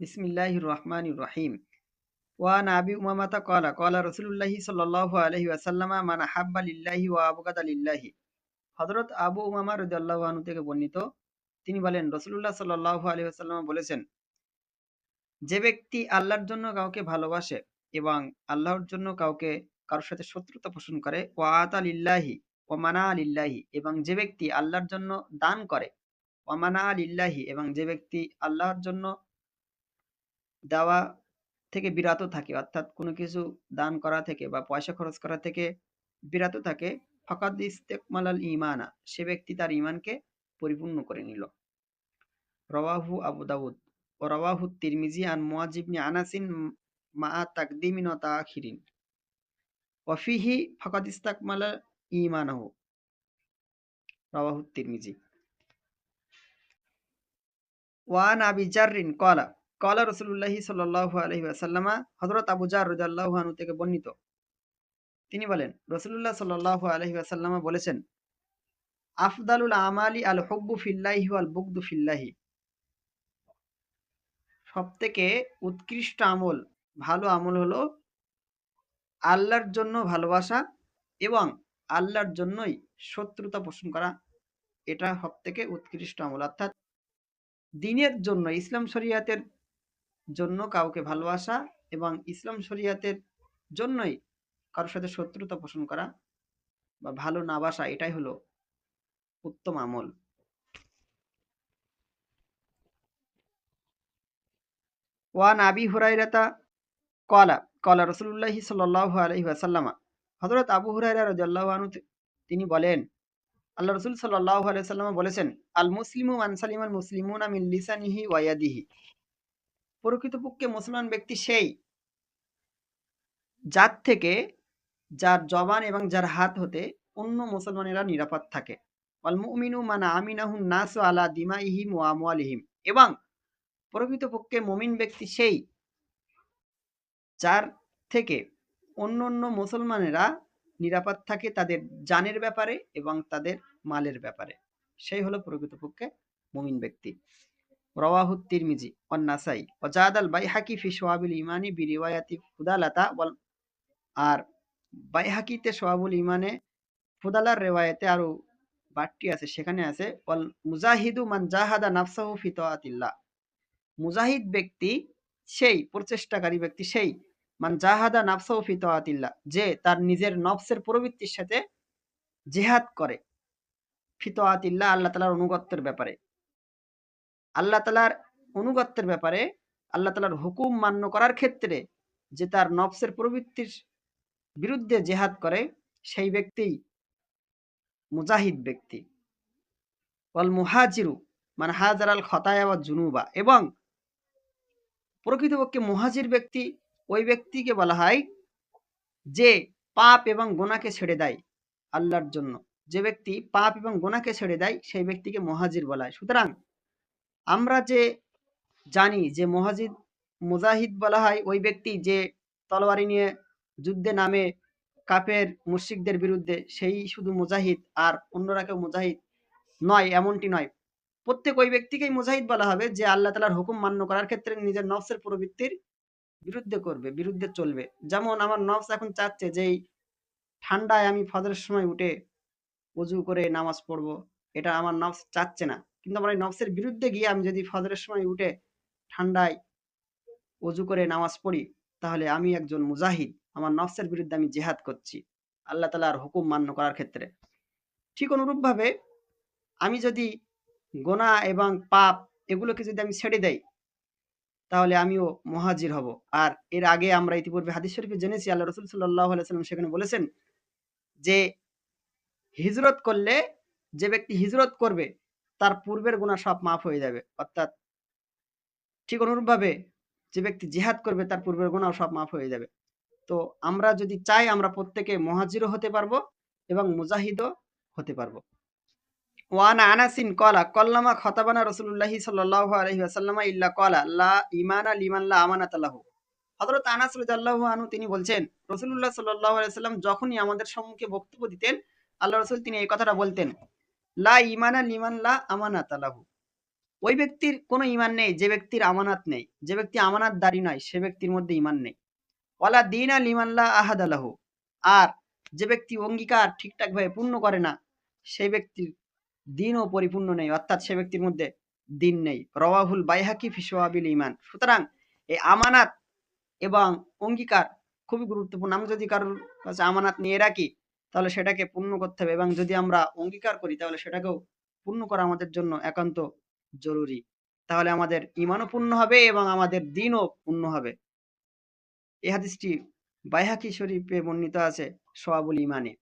বিসমিল্লাহির রহমানির রহিম। ওয়ান আবি উমামাতা কলা কলা রসুল্লাহি সাল্লাল্লাহু আলাইহি ওয়াসাল্লামা মান আহাব্বা লিল্লাহি ওয়া আবগাদা লিল্লাহি। হযরত আবু উমামা রাদিয়াল্লাহু আনহু থেকে বর্ণিত, তিনি বলেন রসুল্লাহ সাল্লাল্লাহু আলাইহি ওয়াসাল্লাম বলেছেন, যে ব্যক্তি আল্লাহর জন্য কাউকে ভালোবাসে এবং আল্লাহর জন্য কাউকে কারোর সাথে শত্রুতা পোষণ করে, ওয়া আতা লিল্লাহি ও মানা লিল্লাহি, এবং যে ব্যক্তি আল্লাহর জন্য দান করে, ওয়া মানা লিল্লাহি, এবং যে ব্যক্তি আল্লাহর জন্য দেওয়া থেকে বিরত থাকে, অর্থাৎ কোনো কিছু দান করা থেকে বা পয়সা খরচ করা থেকে বিরত থাকে, ফকাদ ইস্তেকমালাল ইমানা সে ব্যক্তি তার ইমানকে পরিপূর্ণ করে নিল। রওয়াহু আবু দাউদ ও রওয়াহু তিরমিজি আন মুয়াজিবনি আনাসিন মা তাকদিমিন তাখিরিন ওয়াফিহি ফকাদ ইস্তাকমালা ইমানাহু রওয়াহু তিরমিজি। ওয়ান আবি জাররিন কলা কলা রসুল্লাহি সাল্লাহ আলহি আসাল্লামা হজরত আবু জার রাজাল্লাহ থেকে বর্ণিত। তিনি বলেন, রসুল্লাহ সাল্লাহ আলহি বলেছেন, আফদালুল আমালি আল হব্বু ফিল্লাহি আল বুকদু ফিল্লাহি। সব থেকে উৎকৃষ্ট আমল, ভালো আমল হলো আল্লাহর জন্য ভালোবাসা এবং আল্লাহর জন্যই শত্রুতা পোষণ করা। এটা সব থেকে উৎকৃষ্ট আমল। অর্থাৎ দিনের জন্য, ইসলাম শরিয়াতের জন্য কাউকে ভালোবাসা এবং ইসলাম শরিয়াতের জন্যই কারোর সাথে শত্রুতা পোষণ করা বা ভালো না বাসা, এটাই হলো উত্তম আমল। ওয়ান আবি হুরাইরাতা কলা কলা রসুল্লাহি সাল্লাহ আলহি আসাল্লামা হজরত আবু হুরাইরা রাজু তিনি বলেন, আল্লাহ রসুল সাল্লাহ আলাইসাল্লামা বলেছেন, আল মুসলিমু আনসালিম আল মুসলিমুন আমিন লিসানিহি ওয়াদিহি প্রকৃতপক্ষে মুসলমান ব্যক্তি সেই যার থেকে যার জবান এবং যার হাত হতে অন্য মুসলমানেরা নিরাপদ থাকে। এবং প্রকৃতপক্ষে মমিন ব্যক্তি সেই যার থেকে অন্য অন্য মুসলমানেরা নিরাপদ থাকে তাদের জানের ব্যাপারে এবং তাদের মালের ব্যাপারে। সেই হলো প্রকৃতপক্ষে মমিন ব্যক্তি। রওয়াহু তিরমিজি ওয়ান নাসাই ওয়া জাদাল বাইহাকি ফি সোয়াবুল ইমানি বি রিওয়ায়াতি ফুদালাতা ওয়াল, আর বাইহাকিতে সোয়াবুল ইমানে ফুদালার রেওয়ায়াতে আরও বাটটি আছে, সেখানে আছে, ওয়াল মুজাহিদু মান জাহাদা নাফসাহু ফি তাআতিল্লাহ মুজাহিদ ব্যক্তি সেই, প্রচেষ্টাকারী ব্যক্তি সেই, মান জাহাদা নাফসাহু ফি তাআতিল্লাহ যে তার নিজের নফসের প্রবৃত্তির সাথে জিহাদ করে। ফি আল্লাহ তাআলার অনুগত্যের ব্যাপারে। আল্লাহ তালার অনুগত্যের ব্যাপারে আল্লাহ তালার হুকুম মান্য করার ক্ষেত্রে যে তার নফসের প্রবৃত্তির বিরুদ্ধে জেহাদ করে, সেই ব্যক্তি মুজাহিদ ব্যক্তি। ওয়াল মুহাজিরু মানে হাজার আল খতায়া বা জুনুবা এবং প্রকৃতপক্ষে মুহাজির ব্যক্তি ওই ব্যক্তিকে বলা হয় যে পাপ এবং গোনাকে ছেড়ে দেয় আল্লাহর জন্য। যে ব্যক্তি পাপ এবং গোনাকে ছেড়ে দেয়, সেই ব্যক্তিকে মহাজির বলা হয়। সুতরাং আমরা যে জানি যে মহাজিদ, মুজাহিদ বলা হয়, ওই ব্যক্তি যে তলোয়ারি নিয়ে যুদ্ধে নামে কাপের মুশিকদের বিরুদ্ধে, সেই শুধু মুজাহিদ আর অন্যরা কেউ মুজাহিদ নয়, এমনটি নয়। প্রত্যেক ওই ব্যক্তিকেই মুজাহিদ বলা হবে যে আল্লাহ তালার হুকুম মান্য করার ক্ষেত্রে নিজের নফসের প্রবৃত্তির বিরুদ্ধে করবে, বিরুদ্ধে চলবে। যেমন আমার নফস এখন চাচ্ছে যে ঠান্ডায় আমি ফজরের সময় উঠে উজু করে নামাজ পড়ব, এটা আমার নফস চাচ্ছে না। কিন্তু আমার এই নফসের বিরুদ্ধে গিয়ে আমি যদি ফজরের সময় উঠে ঠান্ডায় অজু করে নামাজ পড়ি, তাহলে আমি একজন মুজাহিদ। আমার নফসের বিরুদ্ধে আমি জেহাদ করছি। আল্লাহ তালার হুকুম মান্য করার ক্ষেত্রে। ঠিক অনুরূপভাবে আমি যদি গোনা এবং পাপ এগুলোকে যদি আমি ছেড়ে দেই, তাহলে আমিও মহাজির হব। আর এর আগে আমরা ইতিপূর্বে হাদিস শরীফে জেনেছি, আল্লাহ রসুল সাল্লাহ আলাইসাল্লাম সেখানে বলেছেন যে, হিজরত করলে যে ব্যক্তি হিজরত করবে তার পূর্বের গুণা সব মাফ হয়ে যাবে। অর্থাৎ ঠিক অনুরূপভাবে যে ব্যক্তি জিহাদ করবে, তার পূর্বের গুণাও সব মাফ হয়ে যাবে। তো আমরা যদি চাই আমরা প্রত্যেকে মহাজিরও হতে পারব এবং মুজাহিদও হতে পারব। তিনি বলছেন রসুল্লাহ সাল্লাহ যখনই আমাদের সম্মুখে বক্তব্য দিতেন আল্লাহ রসুল তিনি এই কথাটা বলতেন। লা ইমানা লিমান লা আমানাত আলাহু ওই ব্যক্তির কোনো ইমান নেই, যে ব্যক্তির আমানাত নেই। যে ব্যক্তি আমানাতদারি নয়, সে ব্যক্তির মধ্যে ইমান নেই। ওয়ালা দিন আল ইমাল্লা আহাদ আলাহু আর যে ব্যক্তি অঙ্গীকার ঠিকঠাকভাবে পূর্ণ করে না সেই ব্যক্তির দিনও পরিপূর্ণ নেই, অর্থাৎ সে ব্যক্তির মধ্যে দিন নেই। রওয়াহুল বাইহাকি ফিসোয়াবিল ইমান সুতরাং এই আমানাত এবং অঙ্গীকার খুবই গুরুত্বপূর্ণ। আমরা যদি কারোর কাছে আমানাত নিয়ে রাখি তাহলে সেটাকে পূর্ণ করতে হবে এবং যদি আমরা অঙ্গীকার করি, তাহলে সেটাকেও পূর্ণ করা আমাদের জন্য একান্ত জরুরি। তাহলে আমাদের ইমানও পূর্ণ হবে এবং আমাদের দিনও পূর্ণ হবে। এ হাদিসটি বাইহাকি শরীফে বর্ণিত আছে সোয়াবুল ইমানে